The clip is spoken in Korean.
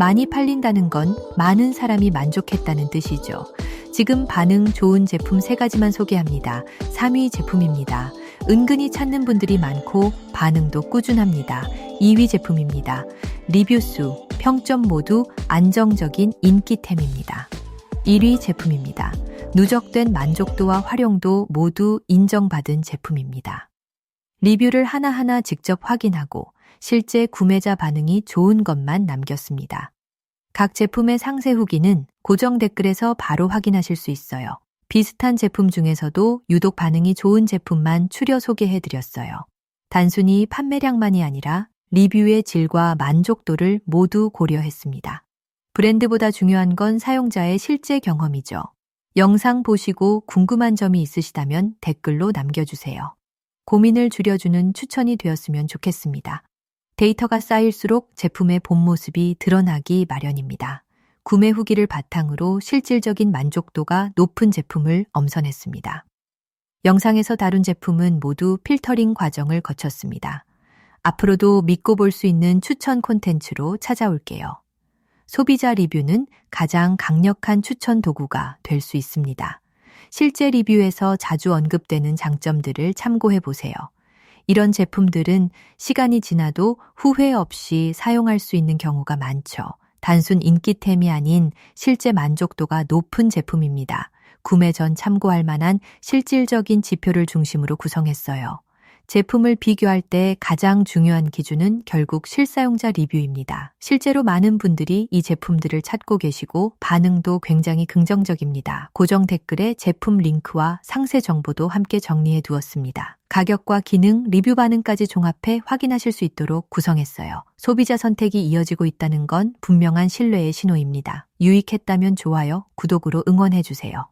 많이 팔린다는 건 많은 사람이 만족했다는 뜻이죠. 지금 반응 좋은 제품 세 가지만 소개합니다. 3위 제품입니다. 은근히 찾는 분들이 많고 반응도 꾸준합니다. 2위 제품입니다. 리뷰수, 평점 모두 안정적인 인기템입니다. 1위 제품입니다. 누적된 만족도와 활용도 모두 인정받은 제품입니다. 리뷰를 하나하나 직접 확인하고 실제 구매자 반응이 좋은 것만 남겼습니다. 각 제품의 상세 후기는 고정 댓글에서 바로 확인하실 수 있어요. 비슷한 제품 중에서도 유독 반응이 좋은 제품만 추려 소개해 드렸어요. 단순히 판매량만이 아니라 리뷰의 질과 만족도를 모두 고려했습니다. 브랜드보다 중요한 건 사용자의 실제 경험이죠. 영상 보시고 궁금한 점이 있으시다면 댓글로 남겨주세요. 고민을 줄여주는 추천이 되었으면 좋겠습니다. 데이터가 쌓일수록 제품의 본 모습이 드러나기 마련입니다. 구매 후기를 바탕으로 실질적인 만족도가 높은 제품을 엄선했습니다. 영상에서 다룬 제품은 모두 필터링 과정을 거쳤습니다. 앞으로도 믿고 볼 수 있는 추천 콘텐츠로 찾아올게요. 소비자 리뷰는 가장 강력한 추천 도구가 될 수 있습니다. 실제 리뷰에서 자주 언급되는 장점들을 참고해 보세요. 이런 제품들은 시간이 지나도 후회 없이 사용할 수 있는 경우가 많죠. 단순 인기템이 아닌 실제 만족도가 높은 제품입니다. 구매 전 참고할 만한 실질적인 지표를 중심으로 구성했어요. 제품을 비교할 때 가장 중요한 기준은 결국 실사용자 리뷰입니다. 실제로 많은 분들이 이 제품들을 찾고 계시고 반응도 굉장히 긍정적입니다. 고정 댓글에 제품 링크와 상세 정보도 함께 정리해 두었습니다. 가격과 기능, 리뷰 반응까지 종합해 확인하실 수 있도록 구성했어요. 소비자 선택이 이어지고 있다는 건 분명한 신뢰의 신호입니다. 유익했다면 좋아요, 구독으로 응원해 주세요.